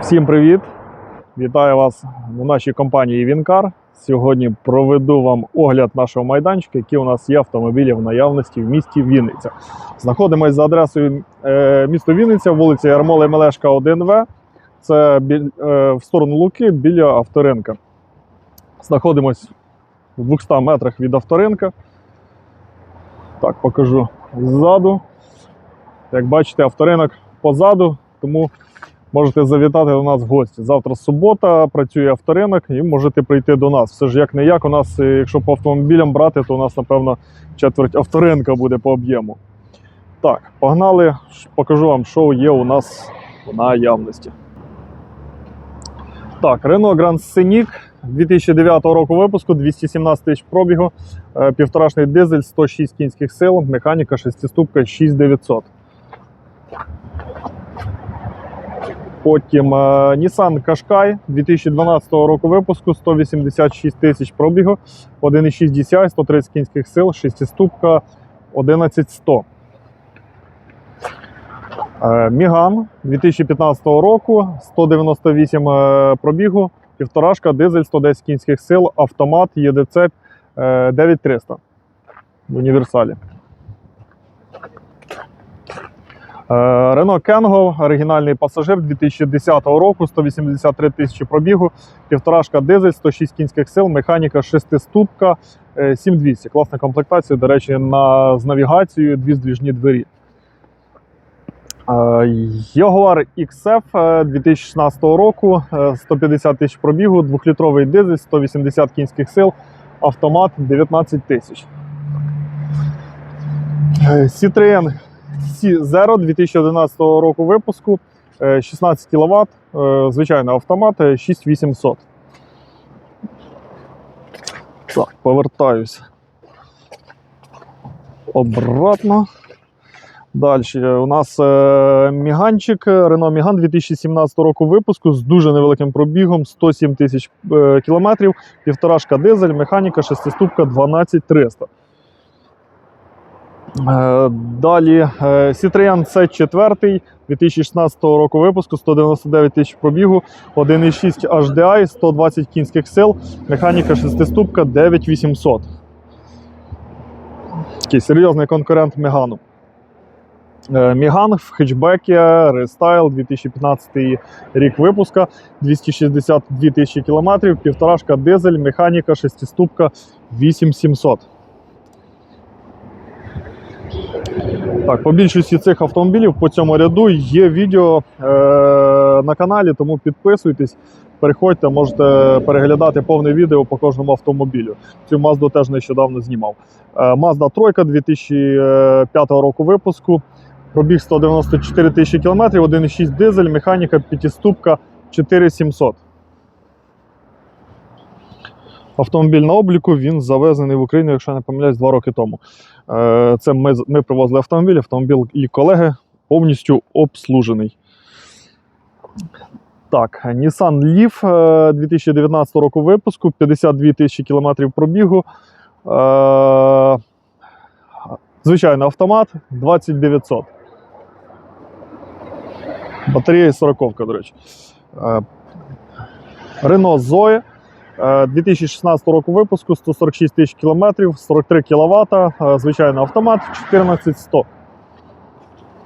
Всім привіт! Вітаю вас у нашій компанії Вінкар. Сьогодні проведу вам огляд нашого майданчика, які у нас є автомобілі в наявності в місті Вінниця. Знаходимось за адресою е, місто Вінниця, вулиця Ярмола Мелешка 1В. Це е, в сторону Луки біля авторинка. Знаходимось в 200 метрах від авторинка. Так, покажу ззаду. Як бачите, авторинок позаду, тому можете завітати до нас в гості. Завтра субота, працює авторинок і можете прийти до нас. Все ж як не як, у нас, е, якщо по автомобілям брати, то у нас, напевно, четверть авторинка буде по об'єму. Так, погнали, покажу вам, що є у нас в наявності. Так, Renault Grand Scenic 2009 року випуску, 217 тисяч пробігу, е, півторашний дизель, 106 кінських сил, механіка, шестиступка 6900. Потім е, Nissan Qashqai 2012 року випуску, 186 тисяч пробігу, 1,6 DCI, 130 кінських сил, шестиступка 11100. Е, Міган 2015 року, 198 е, пробігу, півторашка, дизель, 110 кінських сил, автомат, ЄДЦ е, 9300 в універсалі. Е, Renault Kangoo, оригінальний пасажир 2010 року, 183 тисячі пробігу, півторашка дизель, 106 кінських сил, механіка шестиступка, е, 7200. Класна комплектація, до речі, на, з навігацією, дві здвіжні двері. Е, Jaguar XF е, 2016 року, е, 150 тисяч пробігу, 2-літровий дизель, 180 кінських сил, автомат 19 тисяч. Е, Citroen C0 2011 року випуску, е, 16 кВт, звичайно, автомат е, 6800. Так, повертаюся. Обратно. Далі у нас е, міганчик Renault Міган 2017 року випуску з дуже невеликим пробігом 107 тисяч е, кілометрів, півторашка дизель, механіка, шестиступка 12300. Е, Далі е, Citroen C4 2016 року випуску, 199 тисяч пробігу, 1,6 HDI, 120 кінських сил, механіка шестиступка 9800. Такий серйозний конкурент Мегану. Е, Міган в хетчбекі Restyle 2015 рік випуска, 262 тисячі кілометрів, півторашка дизель, механіка, шестиступка 8700. Так, по більшості цих автомобілів по цьому ряду є відео е, на каналі, тому підписуйтесь, переходьте, можете переглядати повне відео по кожному автомобілю. Цю Мазду теж нещодавно знімав. Е, Mazda 3 2005 року випуску. Пробіг 194 тисячі кілометрів, 1,6 дизель, механіка, п'ятиступка 4700. Автомобіль на обліку він завезений в Україну, якщо я не помиляюсь, два роки тому. Е, Це ми, ми привозили автомобіль, автомобіль і колеги повністю обслужений. Так, Nissan Leaf е, 2019 року випуску, 52 тисячі кілометрів пробігу. Е, Звичайно, автомат 20900. Батарея 40, до речі. Е, Renault Zoe е, 2016 року випуску, 146 тисяч кілометрів, 43 кВт, звичайно, автомат 14100.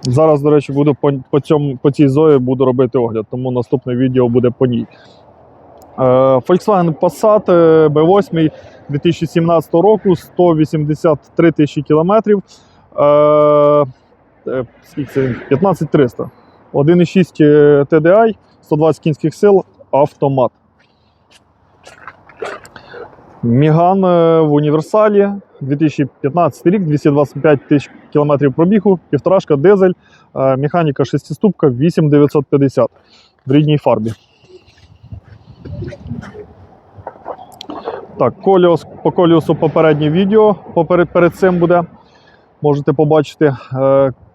Зараз, до речі, буду по, по, цьому, по цій зої буду робити огляд, тому наступне відео буде по ній. Е, Volkswagen Passat е, B8 2017 року, 183 тисячі кілометрів. Е, е, скільки це? 15300. 1,6 е, TDI, 120 кінських сил, автомат. Міган е, в універсалі 2015 рік, 225 тисяч кілометрів пробігу, півторашка дизель, е, механіка шестиступка 8950 в рідній фарбі. Так, коліос, по коліусу попереднє відео поперед, перед цим буде. Можете побачити.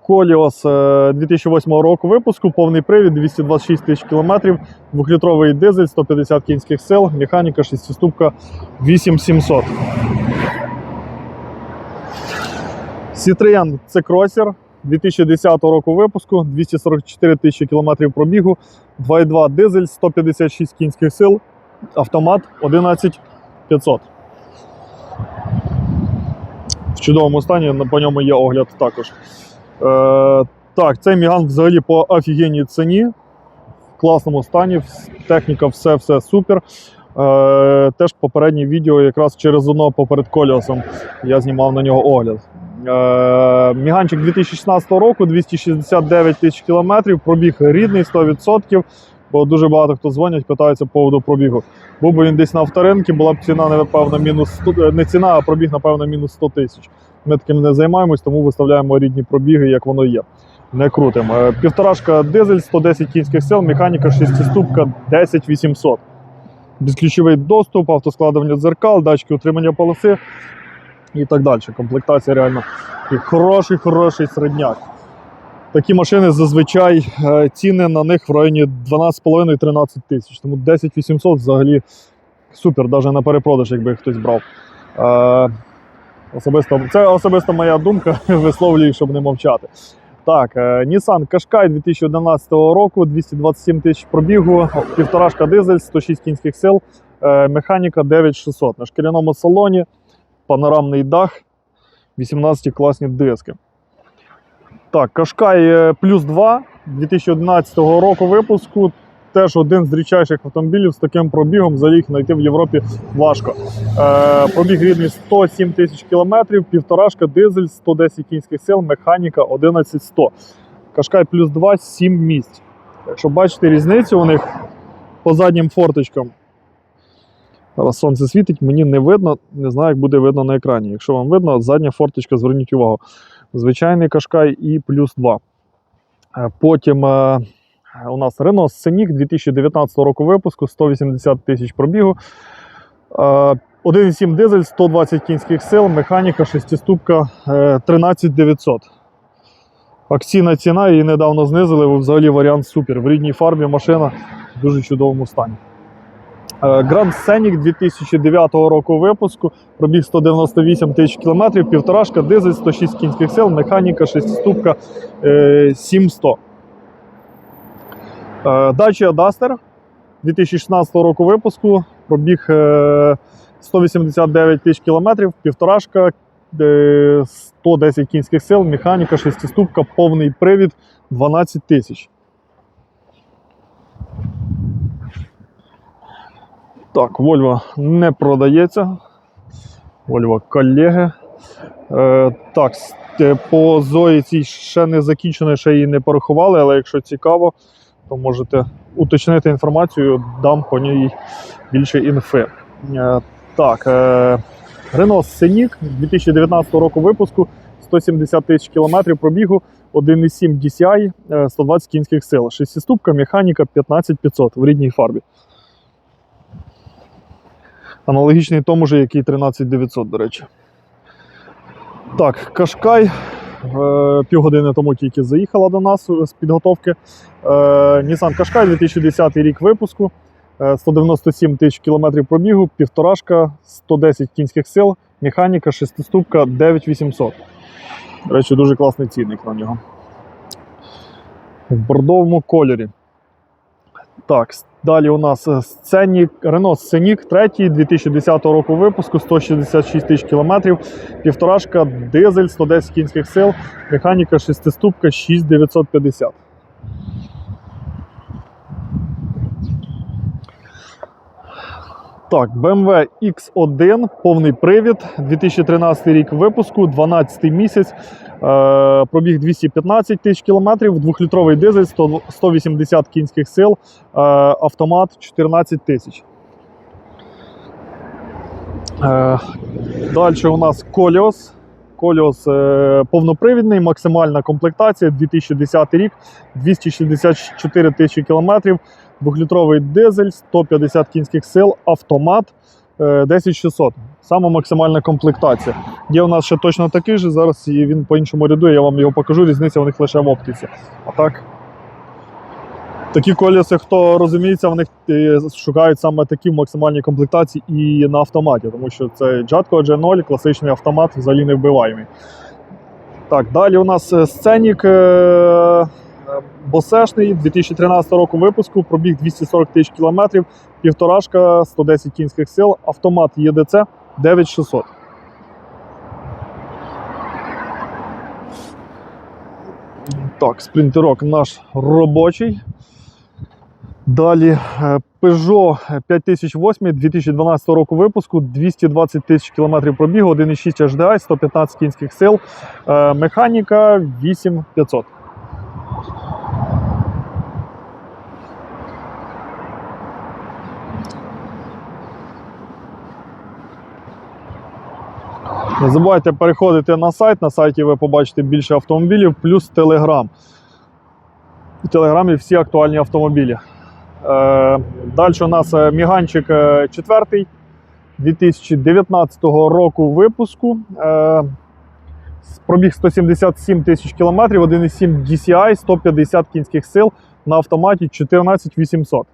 Е, Коліос е, 2008 року випуску, повний привід, 226 тисяч кілометрів, 2-літровий дизель, 150 кінських сил, механіка, шестиступка 8700. Citroen C-Crosser 2010 року випуску, 244 тисячі кілометрів пробігу, 2,2 дизель, 156 кінських сил, автомат 11500. В чудовому стані, по ньому є огляд також. Е, так, цей Міган взагалі по офігенній ціні. В класному стані, техніка, все, все супер. Е, теж попереднє відео якраз через одного поперед колесом я знімав на нього огляд. Е, Міганчик 2016 року, 269 тисяч кілометрів, пробіг рідний 100%, бо дуже багато хто дзвонять, питаються по поводу пробігу. Був би він десь на авторинку, була б ціна, напевно, мінус 100, е, не ціна, а пробіг, напевно, мінус 100 тисяч. Ми таким не займаємось, тому виставляємо рідні пробіги, як воно є. Не крутимо. Е, Півторашка дизель, 110 кінських сил, механіка шестиступка 10800. Безключовий доступ, автоскладування дзеркал, датчики утримання полоси і так далі. Комплектація реально хороший, хороший середняк. Такі машини зазвичай е, ціни на них в районі 12,5-13 тисяч. Тому 10 800 взагалі супер, навіть на перепродаж, якби хтось брав. Особисто, це особисто моя думка, висловлюю, щоб не мовчати. Так, е, Nissan Qashqai 2011 року, 227 тисяч пробігу, півторашка дизель, 106 кінських сил, е, механіка 9600. На шкіряному салоні, панорамний дах, 18 класні диски. Так, Qashqai е, плюс 2 2011 року випуску. Теж один з рідчайших автомобілів з таким пробігом. Взагалі їх знайти в Європі важко. Е, пробіг рідний 107 тисяч кілометрів, півторашка, дизель, 110 кінських сил, механіка 11100. Кашкай плюс 2, 7 місць. Якщо бачите різницю у них по заднім форточкам. Зараз сонце світить, мені не видно, не знаю, як буде видно на екрані. Якщо вам видно, задня форточка, зверніть увагу. Звичайний кашкай і плюс 2. Е, Потім е, у нас Renault Scenic 2019 року випуску, 180 тисяч пробігу. Е, 1,7 дизель, 120 кінських сил, механіка, шестиступка е, 13900. Акційна ціна, її недавно знизили. Взагалі варіант супер. В рідній фарбі машина в дуже чудовому стані. Е, Grand Scenic 2009 року випуску, пробіг 198 тисяч кілометрів, півторашка, дизель, 106 кінських сил, механіка, шестиступка е, 7100. Е, Dacia Duster 2016 року випуску, пробіг е, 189 тисяч кілометрів, півторашка, е, 110 кінських сил, механіка, шестиступка, повний привід 12 тисяч. Так, Volvo не продається. Volvo колеги. Е, так, е, по Зої цій ще не закінчено, ще її не порахували, але якщо цікаво, то можете уточнити інформацію, дам по ній більше інфи. Е, так, Renault Scenic 2019 року випуску, 170 тисяч кілометрів пробігу, 1,7 DCI, е, 120 кінських сил. Шестиступка, механіка 15500 в рідній фарбі. Аналогічний тому ж, який 13900, до речі. Так, Кашкай. Е, Півгодини тому тільки заїхала до нас з підготовки. Е, Nissan Qashqai 2010 рік випуску. Е, 197 тисяч кілометрів пробігу, півторашка, 110 кінських сил, механіка, шестиступка 9800. До речі, дуже класний цінник на нього. В бордовому кольорі. Так, далі у нас Сценік, Renault Scenic 3 2010 року випуску, 166 тисяч кілометрів, півторашка, дизель, 110 кінських сил, механіка, шестиступка 6950. Так, BMW X1, повний привід, 2013 рік випуску, 12 місяць, е, пробіг 215 тисяч кілометрів, двохлітровий дизель, 100 180 кінських сил, е, автомат 14 тисяч. Е, далі у нас Коліос. Коліос е, повнопривідний, максимальна комплектація, 2010 рік, 264 тисячі кілометрів, двохлітровий дизель, 150 кінських сил, автомат е, 10600. Саме максимальна комплектація. Є у нас ще точно такий же, зараз він по іншому ряду, я вам його покажу, різниця у них лише в оптиці. А так. Такі колеса, хто розуміється, вони е, шукають саме такі в максимальній комплектації і на автоматі, тому що це Jatco G0, класичний автомат, взагалі не вбиваємий. Так, далі у нас е, сценік е, е, босешний 2013 року випуску, пробіг 240 тисяч кілометрів, півторашка, 110 кінських сил, автомат ЄДЦ 9600. Так, спринтерок наш робочий. Далі е, Peugeot 5008 2012 року випуску, 220 тисяч кілометрів пробігу, 1,6 HDI, 115 кінських сил, е, механіка 8500. Не забувайте переходити на сайт. На сайті ви побачите більше автомобілів, плюс Telegram. У Телеграмі всі актуальні автомобілі. Е, Далі у нас е, Міганчик 4 2019 року випуску. Е, Пробіг 177 тисяч кілометрів, 1,7 DCI, 150 кінських сил на автоматі 14800.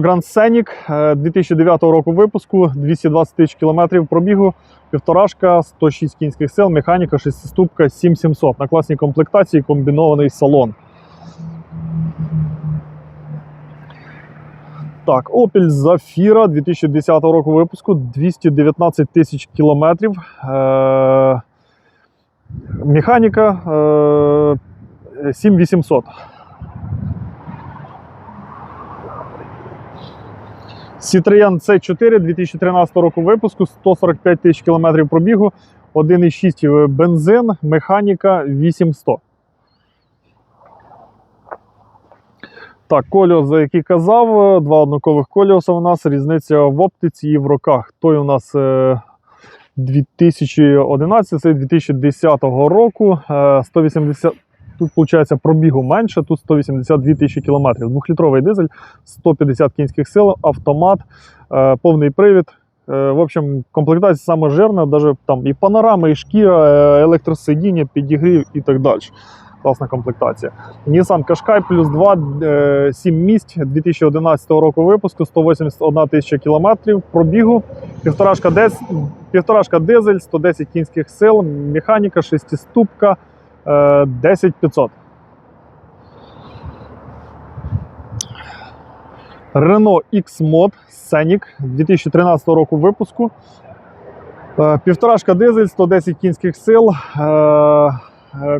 Grand Scenic е, 2009 року випуску, 220 тисяч кілометрів пробігу, півторашка, 106 кінських сил, механіка, шестиступка 7700. На класній комплектації комбінований салон. Так, Opel Zafira 2010 року випуску, 219 тисяч кілометрів. Е, механіка е, 7800. Citroen C4 2013 року випуску, 145 тисяч кілометрів пробігу, 1,6 бензин, механіка 8100. Так, коліос, за який казав, два однакових коліоса у нас, різниця в оптиці і в роках. Той у нас е, 2011, цей 2010 року, е, 180, тут виходить пробігу менше, тут 182 тисячі кілометрів. Двохлітровий дизель, 150 кінських сил, автомат, е, повний привід. Е, В общем, комплектація саме жирна, навіть там і панорама, і шкіра, е, електросидіння, підігрів і так далі. Класна комплектація. Nissan Qashqai плюс 2, е, 7 місць 2011 року випуску, 181 тисяча кілометрів пробігу, півторашка дизель, 110 кінських сил, механіка, шестиступка, е, 10500. Renault X-Mod Scenic 2013 року випуску. Е, Півторашка дизель, 110 кінських сил, е,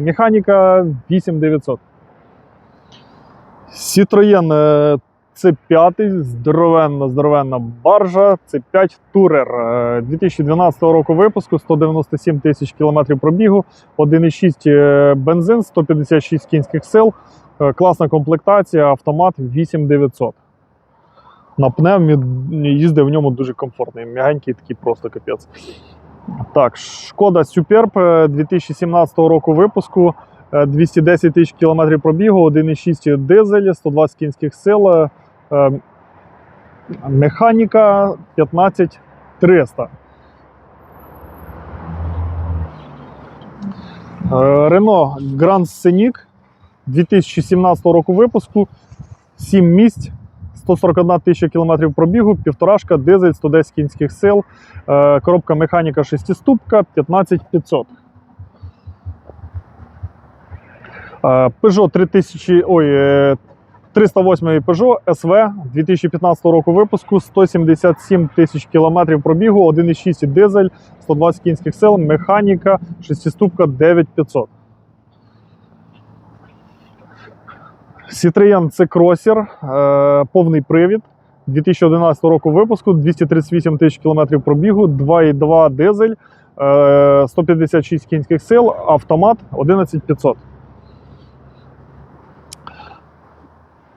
механіка 8900. Citroën е, C5, здоровенна, здоровенна баржа, C5 Tourer е, 2012 року випуску, 197 тисяч кілометрів пробігу, 1,6 е, бензин, 156 кінських сил, е, класна комплектація, автомат 8900. На пневмі їздив в ньому дуже комфортний. М'ягенький такий просто капець. Так, шкода Superb е, 2017 року випуску. е, 210 тисяч кілометрів пробігу, 1,6 дизель, 120 кінських сил. Е, е, Механіка 15300. Е, Renault Grand Scenic 2017 року випуску. 7 місць, 141 тисяча кілометрів пробігу, півторашка, дизель, 110 кінських сил, е, коробка механіка шестиступка 15500. Е, Peugeot 3000, ой, 308 Peugeot SV 2015 року випуску, 177 тисяч кілометрів пробігу, 1,6 дизель, 120 кінських сил, механіка, шестиступка 9500. Citroen C Crosser, е, повний привід. 2011 року випуску, 238 тисяч кілометрів пробігу, 2,2 дизель, е, 156 кінських сил, автомат 11500.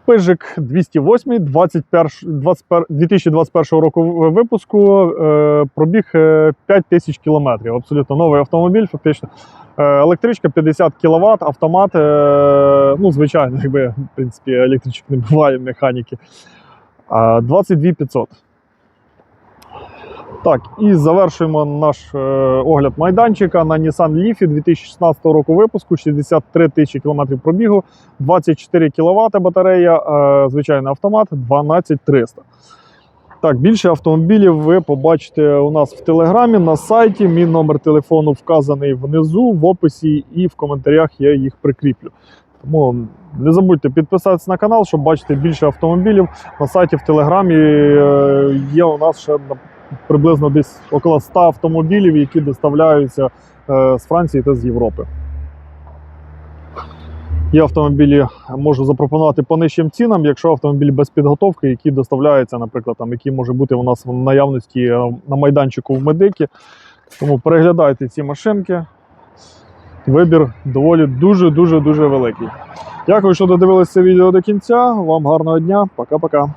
Пижик 208 21, 21, 2021 року випуску, е, пробіг е, 5 тисяч кілометрів. Абсолютно новий автомобіль, фактично. Е, Електричка 50 кВт, автомат, е, ну, звичайно, якби, в принципі, електричок не буває механіки. А, 22 500. Так, і завершуємо наш е, огляд майданчика на Nissan Leaf 2016 року випуску, 63 тисячі кілометрів пробігу, 24 кВт батарея, е, звичайний автомат, 12300. Так, більше автомобілів ви побачите у нас в телеграмі на сайті. Мій номер телефону вказаний внизу, в описі і в коментарях я їх прикріплю. Тому не забудьте підписатися на канал, щоб бачити більше автомобілів. На сайті в телеграмі е, є у нас ще приблизно десь около 100 автомобілів, які доставляються е, з Франції та з Європи. Є автомобілі, можу запропонувати по нижчим цінам, якщо автомобіль без підготовки, які доставляються, наприклад, там, які може бути у нас в наявності е, на майданчику в медики. Тому переглядайте ці машинки. Вибір доволі дуже-дуже дуже великий. Дякую, що додивилися відео до кінця. Вам гарного дня. Пока-пока.